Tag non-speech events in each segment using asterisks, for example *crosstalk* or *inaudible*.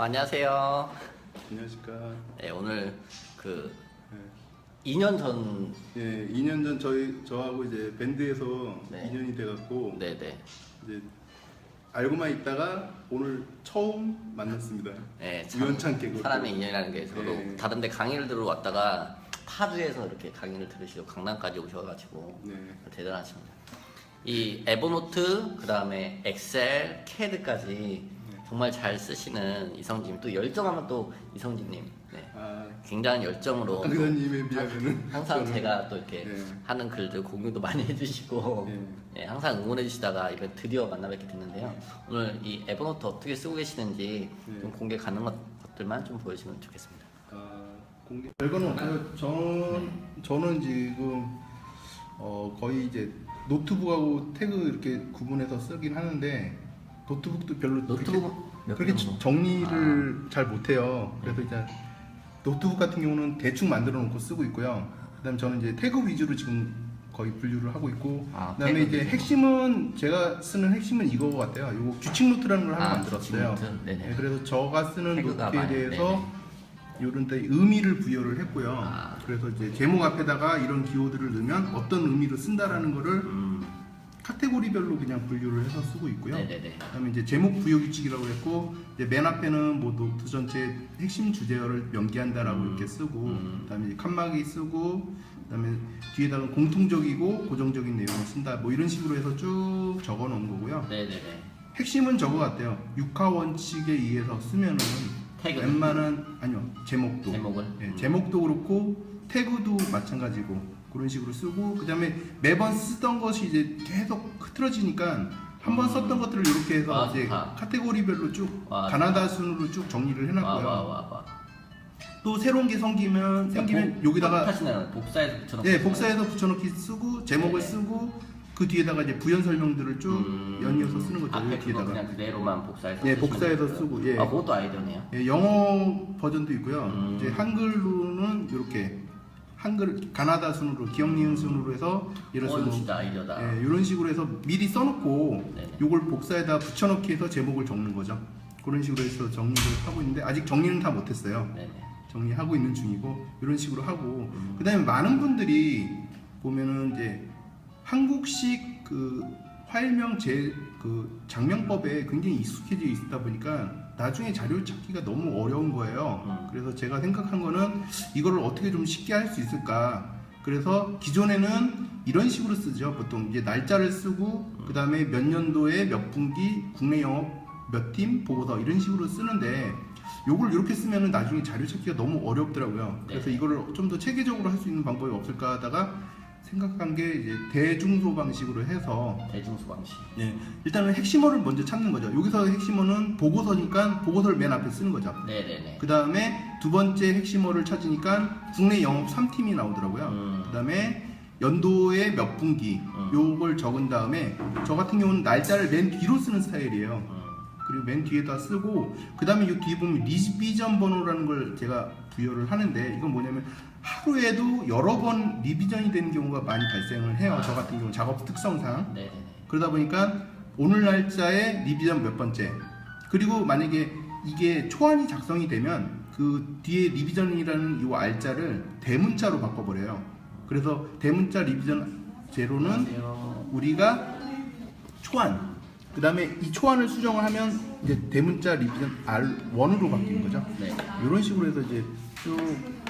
안녕하세요. 안녕하십니까. 네, 오늘 그 네. 2년 전 예, 2년 전 저희 저하고 이제 밴드에서 네. 인연이 돼갖고 네네 이제 알고만 있다가 오늘 처음 만났습니다. 네, 참 우연찮게. 사람의 인연이라는 게 저도 네. 다른데 강의를 들어 왔다가 파주에서 이렇게 강의를 들으시고 강남까지 오셔가지고 네. 대단하십니다. 이 에버노트 그 다음에 엑셀, 캐드까지 네. 정말 잘 쓰시는 이성진 또 열정하면 또 이성진님 네. 아, 굉장한 열정으로 또 강사님에 비하면은 항상 저는- 제가 또 이렇게 네. 하는 글들 공유도 많이 해주시고 네. 예, 항상 응원해 주시다가 이번 드디어 만나 뵙게 됐는데요. 오늘 이 에버노트 어떻게 쓰고 계시는지 네. 좀 공개 가능한 것들만 좀 보여주시면 좋겠습니다. 아, 공개 별거는 없어요. 전 저는 지금 어, 거의 이제 노트북하고 태그 이렇게 구분해서 쓰긴 하는데 노트북도 별로 노트북 몇 그렇게 개 정도? 정리를 잘 못해요. 그래서 이제 노트북 같은 경우는 대충 만들어 놓고 쓰고 있고요. 그다음에 저는 이제 태그 위주로 지금 거의 분류를 하고 있고, 아, 그다음에 이제. 핵심은 제가 쓰는 핵심은 이거 같아요. 이거 규칙 노트라는 걸 하나 아, 만들었어요. 네, 그래서 저가 쓰는 노트에 대해서 이런 데 의미를 부여를 했고요. 아. 그래서 이제 제목 앞에다가 이런 기호들을 넣으면 어떤 의미로 쓴다라는 거를 음, 카테고리별로 그냥 분류를 해서 쓰고 있고요. 네네네. 그다음에 이제 제목 부여 규칙이라고 했고 이제 맨 앞에는 뭐 노트 전체 핵심 주제어를 연기한다라고 음. 이렇게 쓰고 음. 그다음에 칸막이 쓰고 그다음에 뒤에다가 공통적이고 고정적인 내용을 쓴다 뭐 이런 식으로 해서 쭉 적어 놓은 거고요. 네네네. 핵심은 저거 같아요. 육하 원칙에 의해서 쓰면은 태그. 웬만한 아니요 제목도 제목을? 예, 음. 제목도 그렇고 태그도 마찬가지고 그런 식으로 쓰고 그다음에 매번 쓰던 것이 이제 계속 흐트러지니까 한번 음. 썼던 것들을 이렇게 해서 아, 이제 좋다. 카테고리별로 쭉 와, 가나다 순으로 쭉 정리를 와, 해놨고요. 와, 와, 와. 또 새로운 게 생기면 생기면 여기다가 하시나요? 복사해서 붙여놓고. 예 복사해서 붙여넣기 쓰고 제목을 네네. 쓰고 그 뒤에다가 이제 부연 설명들을 쭉 음, 연이어서 쓰는 거죠. 앞에 그거 뒤에다가 그냥 그대로만 복사해서. 예, 쓰시면 복사해서 되고요. 쓰고, 예. 아, 그것도 아이디어네요. 예, 영어 버전도 있고요. 음. 이제 한글로는 이렇게 한글 가나다 순으로 기억 니은 순으로 해서 예를 들어서. 예, 이런 식으로 해서 미리 써놓고 네네. 요걸 복사에다 붙여넣기 해서 제목을 적는 거죠. 그런 식으로 해서 정리를 하고 있는데 아직 정리는 다 못했어요. 네네. 정리하고 있는 중이고 이런 식으로 하고 음. 그다음에 많은 분들이 보면은 이제 한국식 그 파일명 제그 장명법에 굉장히 익숙해져 있다 보니까 나중에 자료 찾기가 너무 어려운 거예요. 음. 그래서 제가 생각한 거는 이거를 어떻게 좀 쉽게 할 수 있을까. 그래서 기존에는 이런 식으로 쓰죠. 보통 이제 날짜를 쓰고 그 다음에 몇 년도에 몇 분기 국내 영업 몇 팀 보고서 이런 식으로 쓰는데 요걸 이렇게 쓰면은 나중에 자료 찾기가 너무 어렵더라고요. 그래서 네. 이거를 좀 더 체계적으로 할 수 있는 방법이 없을까 하다가 생각한 게 이제 대중소 방식으로 해서 대중수 방식. 예, 일단은 핵심어를 먼저 찾는 거죠. 여기서 핵심어는 보고서니까 보고서를 맨 앞에 쓰는 거죠. 네네네. 그 다음에 두 번째 핵심어를 찾으니까 국내 영업 3팀이 나오더라고요. 음. 그 다음에 연도의 몇 분기 음. 요걸 적은 다음에 저 같은 경우는 날짜를 맨 뒤로 쓰는 스타일이에요. 음. 그리고 맨 뒤에다 쓰고 그 다음에 이 뒤에 보면 리비전 번호라는 걸 제가 부여를 하는데 이건 뭐냐면 하루에도 여러 번 리비전이 되는 경우가 많이 발생을 해요. 저 같은 경우 작업 특성상 네네네. 그러다 보니까 오늘 날짜에 리비전 몇 번째 그리고 만약에 이게 초안이 작성이 되면 그 뒤에 리비전이라는 이 알자를 대문자로 바꿔버려요. 그래서 대문자 리비전 제로는 안녕하세요. 우리가 초안 그 다음에 이 초안을 수정을 하면 이제 대문자 리비전 R1으로 바뀌는 거죠. 네. 이런 식으로 해서 이제 쭉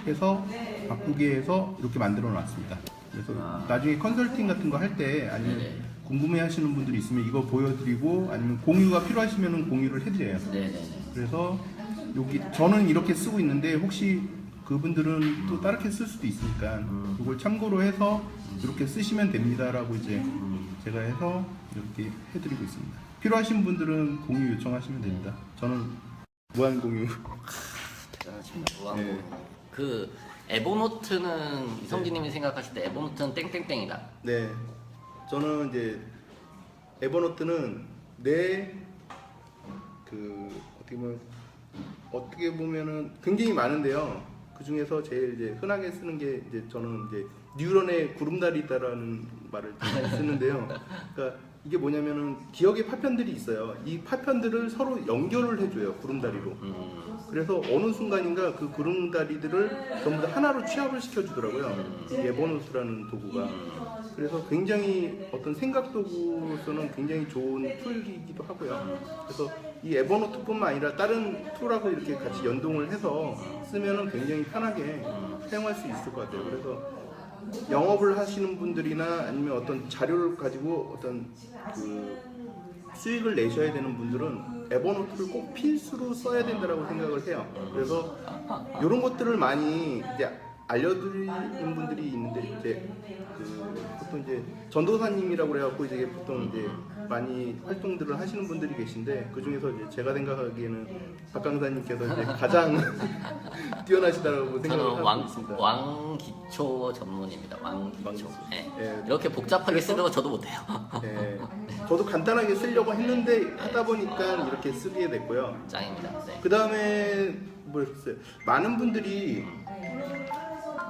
해서 바꾸게 해서 이렇게 만들어 놨습니다. 그래서 아. 나중에 컨설팅 같은 거 할 때 아니면 네네. 궁금해 하시는 분들이 있으면 이거 보여드리고 아니면 공유가 필요하시면 공유를 해드려요. 네네네. 그래서 여기 저는 이렇게 쓰고 있는데 혹시 그분들은 또 다르게 쓸 수도 있으니까 음. 이걸 참고로 해서 이렇게 쓰시면 됩니다라고 이제 음. 제가 해서 이렇게 해드리고 있습니다. 필요하신 분들은 공유 요청하시면 됩니다. 저는 무한 공유. 대단하십니다. 무한 네. 그 에버노트는 이성진님이 생각하실 때 에버노트는 땡땡땡이다. 네, 저는 이제 에버노트는 내 그 어떻게 보면 어떻게 보면은 굉장히 많은데요. 그 중에서 제일 이제 흔하게 쓰는 게 이제 저는 이제 뉴런의 구름다리다라는 말을 좀 쓰는데요. 그러니까 이게 뭐냐면은 기억의 파편들이 있어요. 이 파편들을 서로 연결을 해줘요 구름다리로. 음, 그래서 어느 순간인가 그 구름다리들을 전부 다 하나로 취합을 시켜주더라고요. 이 에버노트라는 도구가. 그래서 굉장히 어떤 생각 도구로서는 굉장히 좋은 툴이기도 하고요. 그래서 이 에버노트뿐만 아니라 다른 툴하고 이렇게 같이 연동을 해서 쓰면은 굉장히 편하게 사용할 수 있을 것 같아요. 그래서 영업을 하시는 분들이나 아니면 어떤 자료를 가지고 어떤 그 수익을 내셔야 되는 분들은 에버노트를 꼭 필수로 써야 된다고 생각을 해요. 그래서 이런 것들을 많이 이제 알려드리는 분들이 있는데 이제 그 보통 이제 전도사님이라고 그래갖고 이제 보통 이제 많이 활동들을 하시는 분들이 계신데 그 중에서 이제 제가 생각하기에는 박 강사님께서 이제 가장 *laughs* 뛰어나시다고 생각을 하고 왕, 있습니다. 왕기초 전문입니다. 왕기초. 왕기초. 예. 예. 이렇게 복잡하게 쓰는 거 저도 못해요. 예, 저도 간단하게 쓰려고 했는데 하다 보니까 이렇게 쓰게 됐고요. 짱입니다. 네. 그 다음에 뭐였어요? 많은 분들이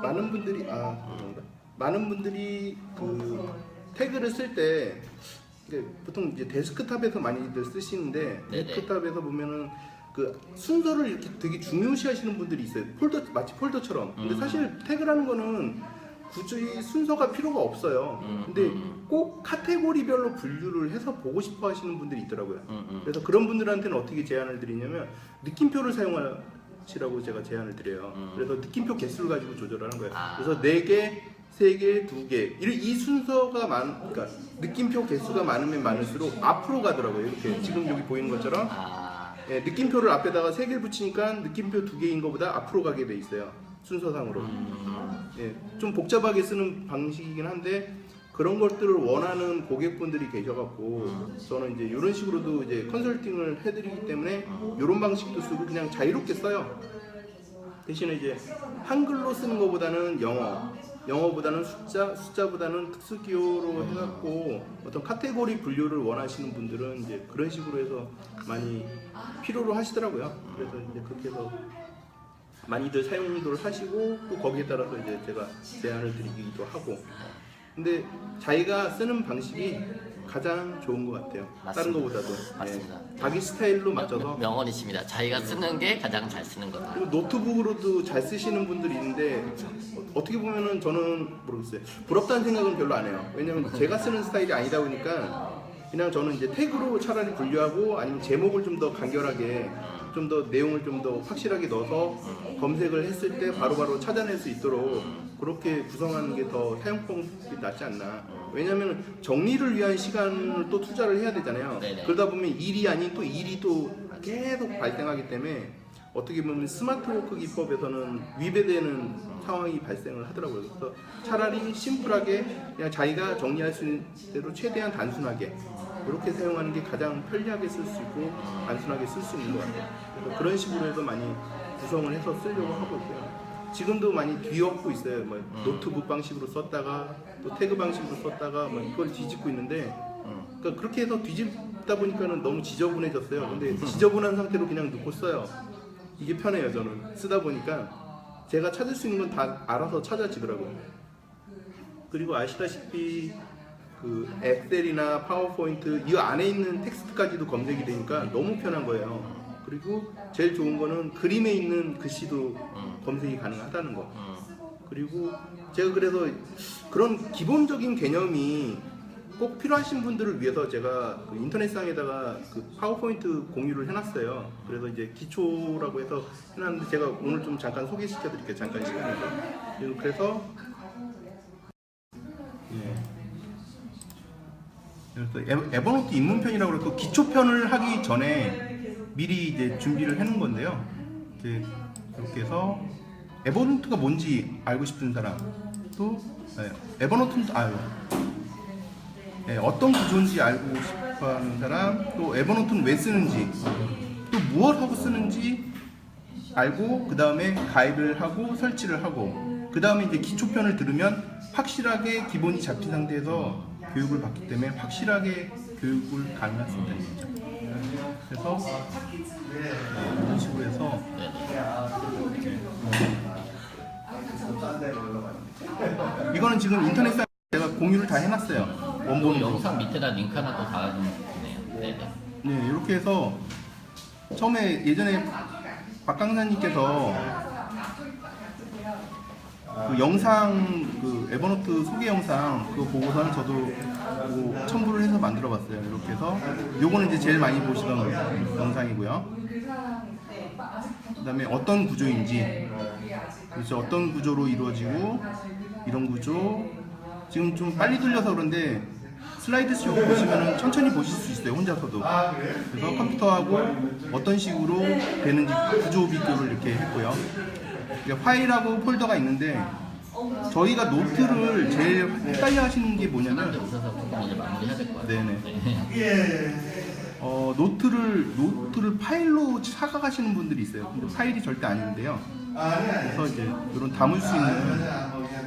많은 분들이 아 죄송합니다. 많은 분들이 그 태그를 쓸때 보통 이제 데스크탑에서 많이들 쓰시는데 네네. 데스크탑에서 보면은 그 순서를 이렇게 되게 중요시하시는 분들이 있어요. 폴더 마치 폴더처럼. 근데 음. 사실 태그라는 거는 굳이 순서가 필요가 없어요. 음, 근데 음. 꼭 카테고리별로 분류를 해서 보고 싶어 하시는 분들이 있더라고요. 음, 음. 그래서 그런 분들한테는 어떻게 제안을 드리냐면 느낌표를 사용 하시라고 제가 제안을 드려요. 음. 그래서 느낌표 개수를 가지고 조절하는 거예요. 아. 그래서 네 개, 세 개, 두 개. 이, 이 순서가 많, 그러니까 느낌표 개수가 많으면 많을수록 앞으로 가더라고요. 이렇게 지금 여기 보이는 것처럼 아, 예, 느낌표를 앞에다가 세 개를 붙이니까 느낌표 두 개인 것보다 앞으로 가게 돼 있어요. 순서상으로. 음, 예, 좀 복잡하게 쓰는 방식이긴 한데 그런 것들을 원하는 고객분들이 계셔갖고 저는 이제 이런 식으로도 이제 컨설팅을 해드리기 때문에 이런 방식도 쓰고 그냥 자유롭게 써요. 대신에 이제 한글로 쓰는 것보다는 영어, 영어보다는 숫자, 숫자보다는 특수 기호로 해갖고 어떤 카테고리 분류를 원하시는 분들은 이제 그런 식으로 해서 많이 필요로 하시더라고요. 그래서 이제 그렇게 해서 많이들 사용들 하시고 또 거기에 따라서 이제 제가 제안을 드리기도 하고 근데 자기가 쓰는 방식이 가장 좋은 것 같아요 다른 맞습니다. 것보다도 맞습니다. 네. 자기 스타일로 맞춰서 명언이십니다. 자기가 쓰는 게 가장 잘 쓰는 거다. 그리고 노트북으로도 잘 쓰시는 분들이 있는데 어, 어떻게 보면은 저는 모르겠어요 부럽다는 생각은 별로 안 해요 왜냐면 제가 쓰는 스타일이 아니다 보니까 그냥 저는 이제 태그로 차라리 분류하고 아니면 제목을 좀 더 간결하게 좀 더 내용을 좀 더 확실하게 넣어서 검색을 했을 때 바로바로 찾아낼 수 있도록 그렇게 구성하는 게 더 사용법이 낫지 않나 왜냐면 정리를 위한 시간을 또 투자를 해야 되잖아요 네네. 그러다 보면 일이 아닌 또 일이 또 계속 발생하기 때문에 어떻게 보면 스마트 워크 기법에서는 위배되는 상황이 발생을 하더라고요. 그래서 차라리 심플하게 그냥 자기가 정리할 수 있는 대로 최대한 단순하게 이렇게 사용하는 게 가장 편리하게 쓸 수 있고 단순하게 쓸 수 있는 것 같아요. 그런 식으로 해서 많이 구성을 해서 쓰려고 하고 있고요. 지금도 많이 뒤엎고 있어요. 뭐 노트북 방식으로 썼다가 또 태그 방식으로 썼다가 뭐 이걸 뒤집고 있는데 그러니까 그렇게 해서 뒤집다 보니까는 너무 지저분해졌어요. 근데 지저분한 상태로 그냥 놓고 써요. 이게 편해요, 저는. 쓰다 보니까 제가 찾을 수 있는 건 다 알아서 찾아지더라고요. 그리고 아시다시피 그 엑셀이나 파워포인트 이 안에 있는 텍스트까지도 검색이 되니까 너무 편한 거예요. 그리고 제일 좋은 거는 그림에 있는 글씨도 음, 검색이 가능하다는 거. 음, 그리고 제가 그래서 그런 기본적인 개념이 꼭 필요하신 분들을 위해서 제가 그 인터넷상에다가 그 파워포인트 공유를 해놨어요. 그래서 이제 기초라고 해서 해놨는데 제가 오늘 좀 잠깐 소개시켜 드릴게요. 잠깐 시간을. 좀. 그래서 예. 에- 에버노트 입문편이라고 그래서 기초편을 하기 전에 미리 이제 준비를 해놓은 건데요. 이제 이렇게 해서 에버노트가 뭔지 알고 싶은 사람 또 네, 에버노트 아유 네, 어떤 구조인지 알고 싶어하는 사람 또 에버노트는 왜 쓰는지 또 무엇 하고 쓰는지 알고 그 다음에 가입을 하고 설치를 하고 그 다음에 이제 기초편을 들으면 확실하게 기본이 잡힌 상태에서 교육을 받기 때문에 확실하게 교육을 가능할 수 있다는 거죠. 그래서 네, 이런 식으로 해서 이거는 지금 인터넷상에 제가 공유를 다 해놨어요. 원본 영상 밑에다 링크 하나 또 달아주면 좋겠네요. 네네. 네, 이렇게 해서 처음에 예전에 박 강사님께서 그 영상 그 에버노트 소개 영상 그거 보고서는 저도 뭐 첨부를 해서 만들어 봤어요. 이렇게 해서 요거는 이제 제일 많이 보시던 영상이고요. 그다음에 어떤 구조인지 그래서 어떤 구조로 이루어지고 이런 구조 지금 좀 빨리 돌려서 그런데 슬라이드 쇼 보시면은 천천히 보실 수 있어요 혼자서도 그래서 컴퓨터하고 어떤 식으로 되는지 구조 비교를 이렇게 했고요 파일하고 폴더가 있는데 저희가 노트를 제일 헷갈려 하시는 게 뭐냐면 오셔서 조금 이제 마무리해야 될 것 같아요. 네네. 네. 어, 노트를 노트를 파일로 사가가시는 분들이 있어요 근데 파일이 절대 아닌데요 그래서 이제 이런 담을 수 있는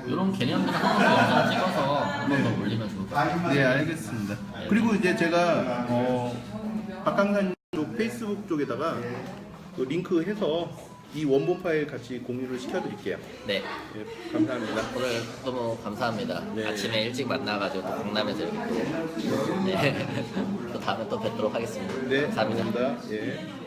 이런 개념들은 한번 더 영상 찍어서 한번 더 올리면 좋을 것 같아요. 네, 알겠습니다. 그리고 이제 제가 어, 박강산 쪽 페이스북 쪽에다가 그 링크 해서 이 원본 파일 같이 공유를 시켜드릴게요. 네. 예, 감사합니다. 오늘 너무 감사합니다. 네. 아침에 일찍 만나가지고 또 강남에서 이렇게 또, 네. *laughs* 또 다음에 또 뵙도록 하겠습니다. 네, 감사합니다. 감사합니다. 예.